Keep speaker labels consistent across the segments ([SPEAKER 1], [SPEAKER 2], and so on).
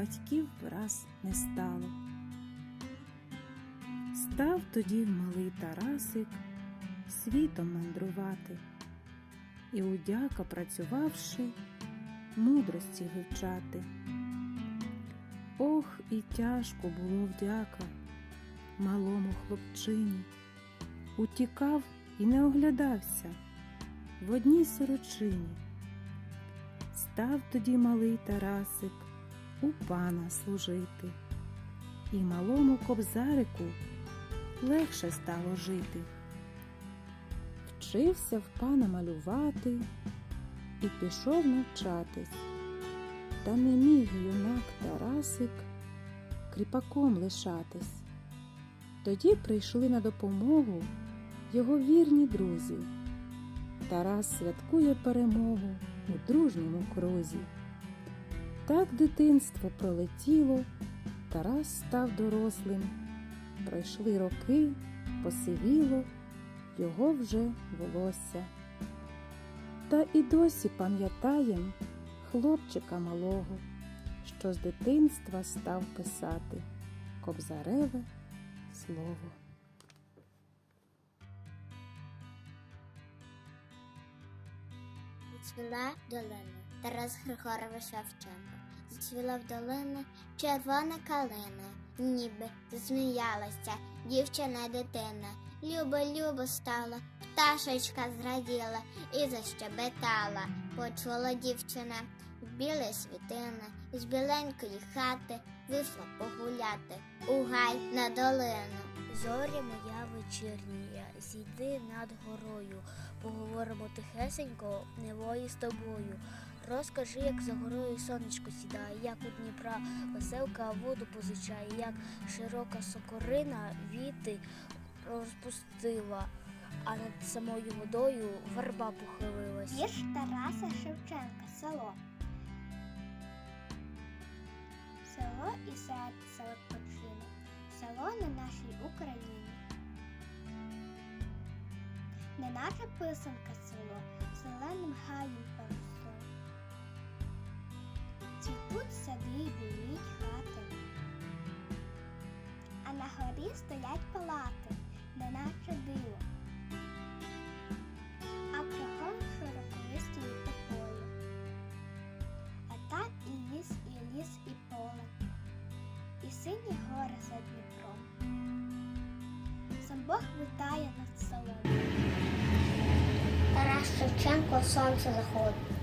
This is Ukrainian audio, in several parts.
[SPEAKER 1] батьків враз не стало. Став тоді малий Тарасик світом мандрувати, і удяка працювавши, мудрості вивчати. Ох, і тяжко було вдяка малому хлопчині, утікав і не оглядався в одній сорочині. Став тоді малий Тарасик у пана служити, і малому кобзарику легше стало жити. Вчився в пана малювати і пішов навчатись, та не міг юнак Тарасик кріпаком лишатись. Тоді прийшли на допомогу його вірні друзі. Тарас святкує перемогу у дружньому крузі. Так дитинство пролетіло, Тарас став дорослим. Пройшли роки, посивіло його вже волосся. Та і досі пам'ятаєм хлопчика малого, що з дитинства став писати кобзареве слово.
[SPEAKER 2] Зацвіла долина Тарас Григорович Шевченко. Зацвіла в долини червона калина, ніби засміялася дівчина дитина. Любо, любо стала, пташечка зраділа і защебетала. Почула дівчина в біле світине, з біленької хати вийшла погуляти у гай на долину.
[SPEAKER 3] Зоря моя вечірня, зійди над горою, поговоримо тихесенько, невої з тобою. Розкажи, як за горою сонечко сідає, як у Дніпра веселка воду позичає, як широка сокорина віти розпустила, а над самою водою верба похилилась.
[SPEAKER 2] Вірш Тараса Шевченка, село. Село і серце відпочинок. Село на нашій Україні. Неначе писанка село, зеленим гаєм сади й біліть хати, а на горі стоять палати, неначе диво. А кругом широколисті тополі. А там і ліс, і ліс, і поле, і сині гори за Дніпром. Сам Бог витає над селом.
[SPEAKER 4] Тарас Шевченко сонце заходить.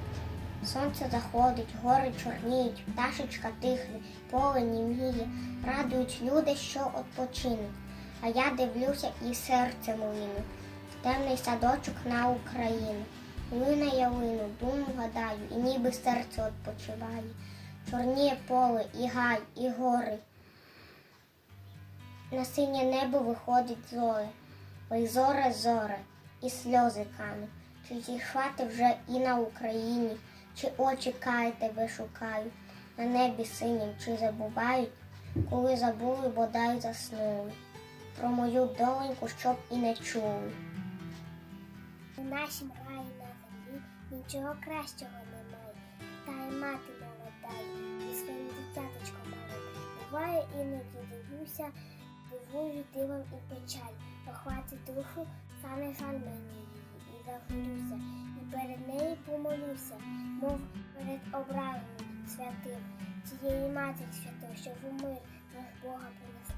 [SPEAKER 4] Сонце заходить, гори чорніють, пташечка тихне, поле німіє, радують люди, що odpoчинуть. А я дивлюся і серце в темний садочок на Україну. Ми на ялину, думу гадаю, і ніби серце відпочиває. Чорніє поле, і гай, і гори. На синє небо виходить зоре, ой зоре, зоре, і сльози кануть. Чи зійшла ти вже і на Україні, чи очі кай тебе шукають, на небі синім, чи забувають, коли забули, бодай заснули. Про мою доленьку, щоб і не чули.
[SPEAKER 2] У нашім раї на землі нічого кращого немає. Та й мати молодає, і своїм дитяточком малим. Буває іноді дивлюся, дивую дивом і печаль. Похватить душу, саме жаль мені і загорюся, що в Бога принесла.